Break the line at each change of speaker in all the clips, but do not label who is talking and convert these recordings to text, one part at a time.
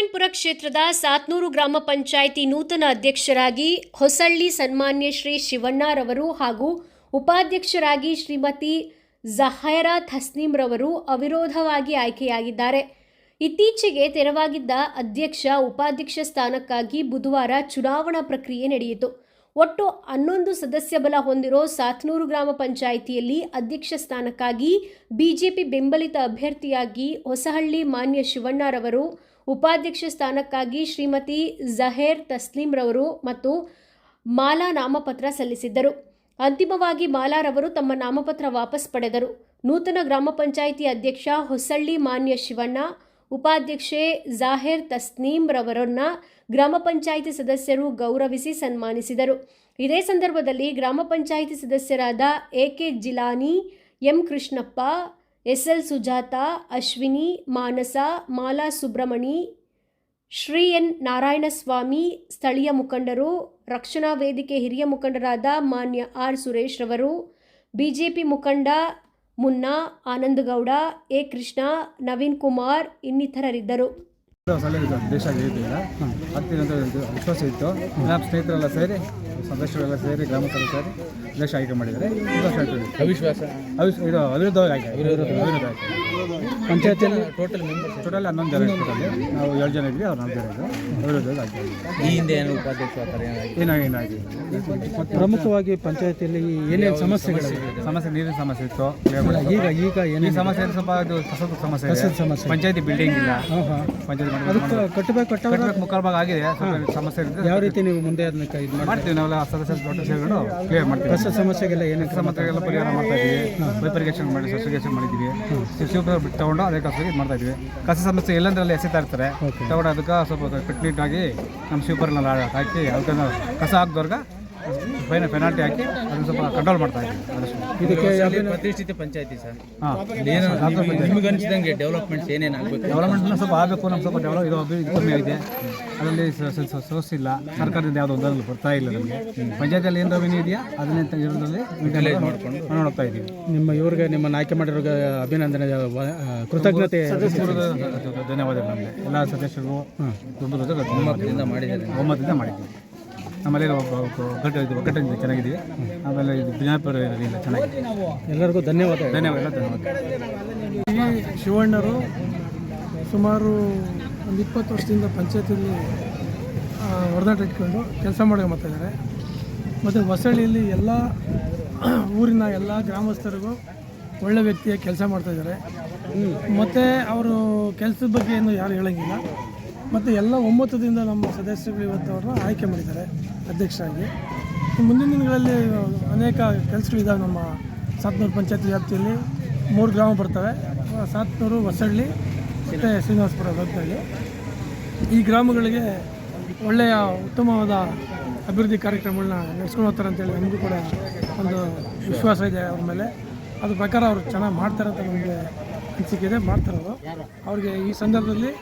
ಬ್ಯಾಟರಾಯನ್ಪುರ ಕ್ಷೇತ್ರದ ಸಾತ್ನೂರು ಗ್ರಾಮ ಪಂಚಾಯಿತಿ ನೂತನ ಅಧ್ಯಕ್ಷರಾಗಿ ಹೊಸಳ್ಳಿ ಸನ್ಮಾನ್ಯ ಶ್ರೀ ಶಿವಣ್ಣರವರು ಹಾಗೂ ಉಪಾಧ್ಯಕ್ಷರಾಗಿ ಶ್ರೀಮತಿ ಜಹೈರಾ ರವರು ಅವಿರೋಧವಾಗಿ ಆಯ್ಕೆಯಾಗಿದ್ದಾರೆ. ಇತ್ತೀಚೆಗೆ ತೆರವಾಗಿದ್ದ ಅಧ್ಯಕ್ಷ ಉಪಾಧ್ಯಕ್ಷ ಸ್ಥಾನಕ್ಕಾಗಿ ಬುಧವಾರ ಚುನಾವಣಾ ಪ್ರಕ್ರಿಯೆ ನಡೆಯಿತು. ಒಟ್ಟು ಹನ್ನೊಂದು ಸದಸ್ಯ ಬಲ ಹೊಂದಿರೋ ಸಾತ್ನೂರು ಗ್ರಾಮ ಪಂಚಾಯಿತಿಯಲ್ಲಿ ಅಧ್ಯಕ್ಷ ಸ್ಥಾನಕ್ಕಾಗಿ ಬಿಜೆಪಿ ಬೆಂಬಲಿತ ಅಭ್ಯರ್ಥಿಯಾಗಿ ಹೊಸಹಳ್ಳಿ ಮಾನ್ಯ ಶಿವಣ್ಣರವರು ಉಪಾಧ್ಯಕ್ಷ ಸ್ಥಾನಕ್ಕಾಗಿ ಶ್ರೀಮತಿ ಜಹೇರ್ ತಸ್ಲೀಂರವರು ಮತ್ತು ಮಾಲಾ ನಾಮಪತ್ರ ಸಲ್ಲಿಸಿದ್ದರು. ಅಂತಿಮವಾಗಿ ಮಾಲಾರವರು ತಮ್ಮ ನಾಮಪತ್ರ ವಾಪಸ್ ಪಡೆದರು. ನೂತನ ಗ್ರಾಮ ಪಂಚಾಯಿತಿ ಅಧ್ಯಕ್ಷ ಹೊಸಳ್ಳಿ ಮಾನ್ಯ ಶಿವಣ್ಣ, ಉಪಾಧ್ಯಕ್ಷೆ ಜಾಹೇರ್ ತಸ್ನೀಂ ರವರನ್ನ ಗ್ರಾಮ ಪಂಚಾಯಿತಿ ಸದಸ್ಯರು ಗೌರವಿಸಿ ಸನ್ಮಾನಿಸಿದರು. ಇದೇ ಸಂದರ್ಭದಲ್ಲಿ ಗ್ರಾಮ ಪಂಚಾಯಿತಿ ಸದಸ್ಯರಾದ A K Jilani, M Krishnappa S L Sujatha, Ashwini, Manasa, Mala Subramani, Shri N Narayanaswamy, ಸ್ಥಳೀಯ ಮುಖಂಡರು, ರಕ್ಷಣಾ ವೇದಿಕೆ ಹಿರಿಯ ಮುಖಂಡರಾದ ಮಾನ್ಯ ಆರ್ ಸುರೇಶ್ ರವರು, ಬಿಜೆಪಿ ಮುಖಂಡ ಮುನ್ನಾ, ಆನಂದಗೌಡ, ಎ ಕೃಷ್ಣ, ನವೀನ್ ಕುಮಾರ್ ಇನ್ನಿತರರಿದ್ದರು.
ದೇಶ ಆಗ್ತೀನಿ ಅಂತ ವಿಶ್ವಾಸ ಇತ್ತು. ಸ್ನೇಹಿತರೆಲ್ಲ ಸೇರಿ, ಸದಸ್ಯರೆಲ್ಲ ಸೇರಿ ಗ್ರಾಮಸ್ಥರು ಸೇರಿ. ದೇಶ ಆಯ್ಕೆ ಆಗ್ತದೆ
ಅವಿಶ್ವಾಸ.
ಇದು ಅವಿರುದ್ಧವಾಗಿ ಆಯ್ಕೆ. ಅವಿರುದ್ಧ ಆಯ್ಕೆ.
ಪಂಚಾಯತಿಯಲ್ಲಿ ಟೋಟಲ್ ಮೆಂಬರ್ಸ್
ಟೋಟಲ್ ಹನ್ನೊಂದು ಜನ ಇರ್ತಾರೆ ನಾವು ಏಳು ಜನ ಇದ್ವಿ ಅವ್ರು ನಾಲ್ಕು ಜನ ಇದ್ದಾರೆ. ಅವಿರುದ್ಧವಾಗಿ ಆಯ್ಕೆ
ಈ ಹಿಂದೆ ಏನು ಉಪಾಧ್ಯಕ್ಷ ಆ ಥರ ಏನಾಗಿದೆ
ಏನಾಗಿ ಏನಾಗಿ
ಪ್ರಮುಖವಾಗಿ ಪಂಚಾಯತಿಯಲ್ಲಿ ಏನೇನು ಸಮಸ್ಯೆಗಳು
ಸಮಸ್ಯೆ ನೀರಿನ ಸಮಸ್ಯೆ ಇತ್ತು.
ಈಗ ಈಗ
ಏನೇ
ಏನೇನು
ಸಮಸ್ಯೆ ಸ್ವಲ್ಪ ಅದು ಕಸದ ಸಮಸ್ಯೆ.
ಕಸದ ಸಮಸ್ಯೆ.
ಪಂಚಾಯತಿ ಬಿಲ್ಡಿಂಗ್ ಇಲ್ಲ. ಪಂಚಾಯತಿ
ಅದಕ್ಕೆ ಕಟ್ಟಬೇಕು
ಕಟ್ಟಬೇಕು ಮುಕ್ಕಾಲು ಭಾಗ ಆಗಿದೆ ಸಮಸ್ಯೆ
ಯಾವ ರೀತಿ ನೀವು ಮುಂದೆ ಅದನ್ನ ಇದು
ಮಾಡ್ತೀವಿ ನಾವೆಲ್ಲ ಸೇರಿಕೊಂಡು ಕ್ಲಿಯರ್ ಮಾಡ್ತೀವಿ.
ಕಸ ಏನು ಕ್ರಮ
ಸಮಸ್ಯೆಗೆಲ್ಲ ಪರಿಹಾರ ಮಾಡ್ತಾ ಇದ್ದೀವಿ. ವೈಪರಿಗೇಷನ್ ಮಾಡಿ ಸಸ್ಯಗೇಷನ್ ಮಾಡಿದ್ದೀವಿ. ಶಿವಪುರ ಬಿಟ್ಟು ತಗೊಂಡು ಅದೇ ಕಸ ಇದು ಮಾಡ್ತಾ ಇದ್ದೀವಿ. ಕಸ ಸಮಸ್ಯೆ ಎಲ್ಲಂದ್ರಲ್ಲಿ ಎಸೆತಾ ಇರ್ತಾರೆ ತಗೊಂಡು ಅದಕ್ಕೆ ಸ್ವಲ್ಪ ಆಗಿ ನಮ್ಮ ಸೂಪರ್ನಲ್ಲಿ ಹಾಕಿ ಅದಕ್ಕೆ ಕಸ ಹಾಕ್ದವ್ರಿಗೆ ಫೈನ ಪೆನಾಲ್ಟಿ ಹಾಕಿ ಅದನ್ನ ಸ್ವಲ್ಪ ಕಂಟ್ರೋಲ್ ಮಾಡ್ತಾ ಇದ್ದೀವಿ
ಇದಕ್ಕೆ
ಅಲ್ಲಿ ಪ್ರತಿಷ್ಠಿತ ಪಂಚಾಯತಿ ಸರ್.
ಹಾಂ.
ನಿಮಗೆ ಅನಿಸಿದಂಗೆ ಡೆವಲಪ್ಮೆಂಟ್ಸ್ ಏನೇನು ಆಗಬೇಕು
ಡೆವಲಪ್ಮೆಂಟ್ನ ಸ್ವಲ್ಪ ಆಗಬೇಕು ನಮ್ಮ ಸ್ವಲ್ಪ ಡೆವಲಪ್ ಇದು ಅಭಿವೃದ್ಧಿ ಕಮ್ಮಿ ಆಗಿದೆ. ಅದರಲ್ಲಿ ಸೋರ್ಸ್ ಇಲ್ಲ. ಸರ್ಕಾರದಿಂದ ಯಾವುದೋ ಒಂದರಲ್ಲಿ ಬರ್ತಾ ಇಲ್ಲ ನಮಗೆ. ಪಂಚಾಯತಿಯಲ್ಲಿ ಏನು ರೆವಿನ್ಯೂ ಇದೆಯಾ? ಅದನ್ನೇ ಇರೋದ್ರಲ್ಲಿ ಮಾಡ್ಕೊಂಡು. ನೋಡ್ತಾ ಇದ್ದೀವಿ.
ನಿಮ್ಮ ಇವ್ರಿಗೆ ನಿಮ್ಮ ಆಯ್ಕೆ ಮಾಡಿರೋ ಅಭಿನಂದನೆ ಕೃತಜ್ಞತೆ.
ಧನ್ಯವಾದಗಳು ನಮಗೆ. ಎಲ್ಲ ಸದಸ್ಯರು ತುಂಬ
ಒಮ್ಮತದಿಂದ ಮಾಡಿದ್ದಾರೆ.
ಒಮ್ಮತದಿಂದ ಮಾಡಿದ್ದೀವಿ. ನಮ್ಮಲ್ಲಿ ಒಗ್ಗಟ್ಟು ಇದು ಒಗ್ಗಟ್ಟಿಂದ ಚೆನ್ನಾಗಿದ್ದೀವಿ. ಆಮೇಲೆ ಇದು ಬಿಜಾಪುರ ಇಲ್ಲ ಚೆನ್ನಾಗಿದೆ.
ಎಲ್ಲರಿಗೂ ಧನ್ಯವಾದ.
ಧನ್ಯವಾದ ಧನ್ಯವಾದ.
ಈ ಶಿವಣ್ಣರು ಸುಮಾರು ಒಂದು ಇಪ್ಪತ್ತು ವರ್ಷದಿಂದ ಪಂಚಾಯತಿಯಲ್ಲಿ ಹೊರದಾಟ ಇಟ್ಕೊಂಡು ಕೆಲಸ ಮಾಡೋಕೆ ಇದ್ದಾರೆ ಮತ್ತು ಹೊಸಳ್ಳಿಯಲ್ಲಿ ಎಲ್ಲ ಊರಿನ ಎಲ್ಲ ಗ್ರಾಮಸ್ಥರಿಗೂ ಒಳ್ಳೆ ವ್ಯಕ್ತಿಯ ಕೆಲಸ ಮಾಡ್ತಾಯಿದ್ದಾರೆ ಮತ್ತು ಅವರು ಕೆಲಸದ ಬಗ್ಗೆ ಏನು ಯಾರು ಹೇಳೋಂಗಿಲ್ಲ. ಮತ್ತು ಎಲ್ಲ ಒಮ್ಮತದಿಂದ ನಮ್ಮ ಸದಸ್ಯರು ಇವತ್ತು ಅವರು ಆಯ್ಕೆ ಮಾಡಿದ್ದಾರೆ ಅಧ್ಯಕ್ಷರಾಗಿ. ಮುಂದಿನ ದಿನಗಳಲ್ಲಿ ಅನೇಕ ಕೆಲಸಗಳಿದ್ದಾವೆ ನಮ್ಮ ಸಾತ್ನೂರು ಪಂಚಾಯತ್ ವ್ಯಾಪ್ತಿಯಲ್ಲಿ. ಮೂರು ಗ್ರಾಮ ಬರ್ತವೆ. ಸಾತ್ನೂರು, ಹೊಸಳ್ಳಿ, ಮತ್ತು ಶ್ರೀನಿವಾಸಪುರ ವ್ಯಾಪ್ತಿಯಲ್ಲಿ ಈ ಗ್ರಾಮಗಳಿಗೆ ಒಳ್ಳೆಯ ಉತ್ತಮವಾದ ಅಭಿವೃದ್ಧಿ ಕಾರ್ಯಕ್ರಮಗಳನ್ನ ನಡೆಸ್ಕೊಂಡು ಹೋಗ್ತಾರೆ ಅಂತೇಳಿ ನಮಗೂ ಕೂಡ ಒಂದು ವಿಶ್ವಾಸ ಇದೆ ಅವ್ರ ಮೇಲೆ. ಅದ್ರ ಪ್ರಕಾರ ಅವರು ಚೆನ್ನಾಗಿ ಮಾಡ್ತಾರೆ ಅಂತ ನಮಗೆ ಅನಿಸಿಕೆ ಇದೆ. ಮಾಡ್ತಾರವರು ಅವ್ರಿಗೆ ಈ ಸಂದರ್ಭದಲ್ಲಿ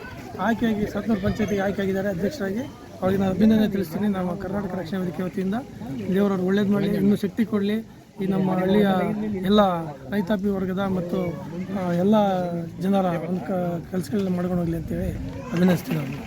ಆಯ್ಕೆಯಾಗಿ ಸತ್ನೂರು ಪಂಚಾಯತಿಗೆ ಆಯ್ಕೆಯಾಗಿದ್ದಾರೆ ಅಧ್ಯಕ್ಷರಾಗಿ. ಅವರಿಗೆ ನಾನು ಅಭಿನಂದನೆ ತಿಳಿಸ್ತೀನಿ. ನಮ್ಮ ಕರ್ನಾಟಕ ರಕ್ಷಣಾ ವೇದಿಕೆ ವತಿಯಿಂದ ದೇವರವ್ರು ಒಳ್ಳೇದು ಮಾಡಲಿ, ಇನ್ನೂ ಶಕ್ತಿ ಕೊಡಲಿ. ಈ ನಮ್ಮ ಹಳ್ಳಿಯ ಎಲ್ಲ ರೈತಾಪಿ ವರ್ಗದ ಮತ್ತು ಎಲ್ಲ ಜನರ ಒಂದು ಕೆಲಸಗಳನ್ನ ಮಾಡ್ಕೊಂಡು ಹೋಗಲಿ ಅಂತೇಳಿ ಅಭಿನಯಿಸ್ತೀನಿ ಅವ್ರಿಗೆ